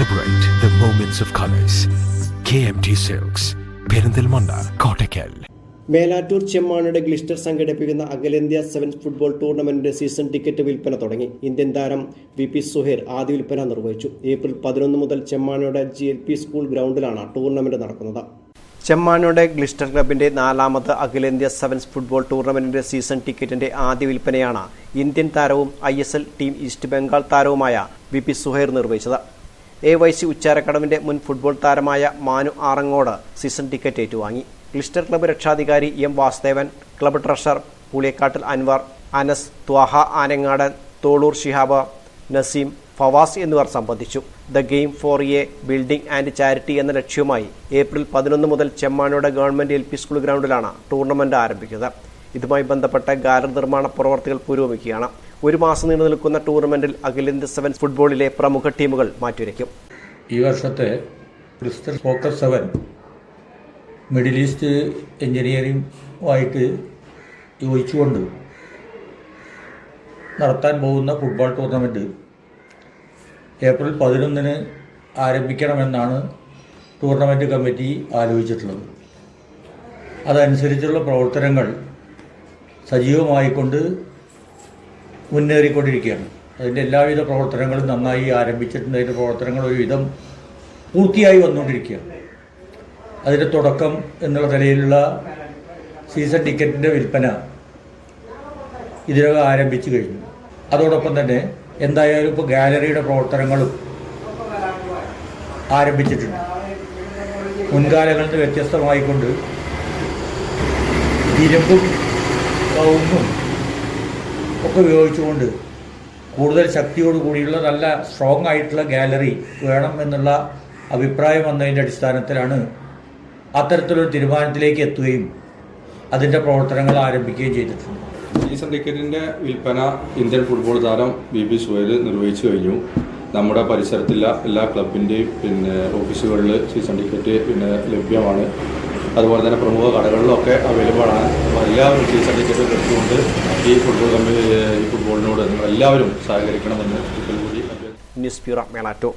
Celebrate the moments of colors. KMT silks Perinthalmanna Kottakkal Melattur ചെമ്മാനയുടെ Glister സംഘടിപ്പിക്കുന്ന അഖിലേന്ത്യാ sevens football ടൂർണമെന്റിന്റെ season ticket വിൽപ്പന തുടങ്ങി. ഇന്ത്യൻ താരം വി പി സുഹേർ ആദ്യ വിൽപ്പന നിർവഹിച്ചു. ഏപ്രിൽ പതിനൊന്ന് മുതൽ ചെമ്മാനയുടെ ജി എൽ പി സ്കൂൾ ഗ്രൗണ്ടിലാണ് ടൂർണമെന്റ് നടക്കുന്നത്. ചെമ്മാനയുടെ ഗ്ലിസ്റ്റർ ക്ലബിന്റെ നാലാമത് അഖിലേന്ത്യാ സെവൻസ് ഫുട്ബോൾ ടൂർണമെന്റിന്റെ സീസൺ ടിക്കറ്റിന്റെ ആദ്യ വിൽപ്പനയാണ് ഇന്ത്യൻ താരവും I S L team East Bengal താരവുമായ വി പി സുഹൈർ നിർവഹിച്ചത്. എ വൈ സി ഉച്ചാരക്കടവിന്റെ മുൻ ഫുട്ബോൾ താരമായ മാനു ആറങ്ങോട് സീസൺ ടിക്കറ്റ് ഏറ്റുവാങ്ങി. ലിസ്റ്റർ ക്ലബ്ബ് രക്ഷാധികാരി M Vasudevan club treasurer Puliyakkattil Anwar Anas Thwaha Anangadan Tholur Shihab Naseem Fawaz എന്നിവർ സംബന്ധിച്ചു. The game for a building and charity എന്ന ലക്ഷ്യവുമായി ഏപ്രിൽ പതിനൊന്ന് മുതൽ Chemmanod government L P school ഗ്രൗണ്ടിലാണ് tournament ആരംഭിക്കുന്നത്. ഇതുമായി ബന്ധപ്പെട്ട ഗാലറി നിർമ്മാണ പ്രവർത്തികൾ പുരോഗമിക്കുകയാണ്. ഒരു മാസം നീണ്ടു നിൽക്കുന്ന ടൂർണമെന്റിൽ അഖിലേന്ത്യ സെവൻ ഫുട്ബോളിലെ പ്രമുഖ ടീമുകൾ മാറ്റുരയ്ക്കും ഈ വർഷത്തെ crystal focus seven middle east എഞ്ചിനീയറിംഗുമായിട്ട് യോജിച്ചുകൊണ്ട് നടത്താൻ പോകുന്ന ഫുട്ബോൾ ടൂർണമെന്റ് ഏപ്രിൽ പതിനൊന്നിന് ആരംഭിക്കണമെന്നാണ് ടൂർണമെന്റ് കമ്മിറ്റി ആലോചിച്ചിട്ടുള്ളത്. അതനുസരിച്ചുള്ള പ്രവർത്തനങ്ങൾ സജീവമായിക്കൊണ്ട് മുന്നേറിക്കൊണ്ടിരിക്കുകയാണ്. അതിന്റെ എല്ലാവിധ പ്രവർത്തനങ്ങളും നന്നായി ആരംഭിച്ചിട്ടുണ്ട്. അതിന്റെ പ്രവർത്തനങ്ങൾ ഒരുവിധം പൂർത്തിയായി വന്നുകൊണ്ടിരിക്കുകയാണ്. അതിന്റെ തുടക്കം എന്നുള്ള നിലയിലുള്ള സീസൺ ടിക്കറ്റിന്റെ വിൽപ്പന ഇതിനകം ആരംഭിച്ചു കഴിഞ്ഞു. അതോടൊപ്പം തന്നെ എന്തായാലും ഇപ്പോൾ ഗാലറിയുടെ പ്രവർത്തനങ്ങളും ആരംഭിച്ചിട്ടുണ്ട്. മുൻകാലങ്ങളിൽ നിന്ന് വ്യത്യസ്തമായിക്കൊണ്ട് ഇരുമ്പും കവുങ്ങും ഒക്കെ ഉപയോഗിച്ചുകൊണ്ട് കൂടുതൽ ശക്തിയോട് കൂടിയുള്ള നല്ല സ്ട്രോങ് ആയിട്ടുള്ള ഗാലറി വേണം എന്നുള്ള അഭിപ്രായം വന്നതിന്റെ അടിസ്ഥാനത്തിലാണ് അത്തരത്തിലൊരു തീരുമാനത്തിലേക്ക് എത്തുകയും അതിന്റെ പ്രവർത്തനങ്ങൾ ആരംഭിക്കുകയും ചെയ്തിട്ടുണ്ട്. സീസൺ ടിക്കറ്റിന്റെ വിൽപ്പന ഇന്ത്യൻ ഫുട്ബോൾ താരം ബി ബി സുഹേൽ നിർവഹിച്ചു കഴിഞ്ഞു. നമ്മുടെ പരിസരത്തുള്ള എല്ലാ ക്ലബിന്റെയും പിന്നെ ഓഫീസുകളിൽ സീസൺ ടിക്കറ്റ് പിന്നെ ലഭ്യമാണ്. അതുപോലെ തന്നെ പ്രമുഖ കടകളിലൊക്കെ അവൈലബിൾ ആണ് അപ്പോൾ എല്ലാവരും ഈ സർട്ടിഫിക്കറ്റ് എടുത്തുകൊണ്ട് ഈ ഫുട്ബോൾ കമ്പനി ഈ ഫുട്ബോളിനോട് എല്ലാവരും സഹകരിക്കണമെന്ന് ഒരിക്കൽ കൂടി. News bureau മേളാറ്റൂർ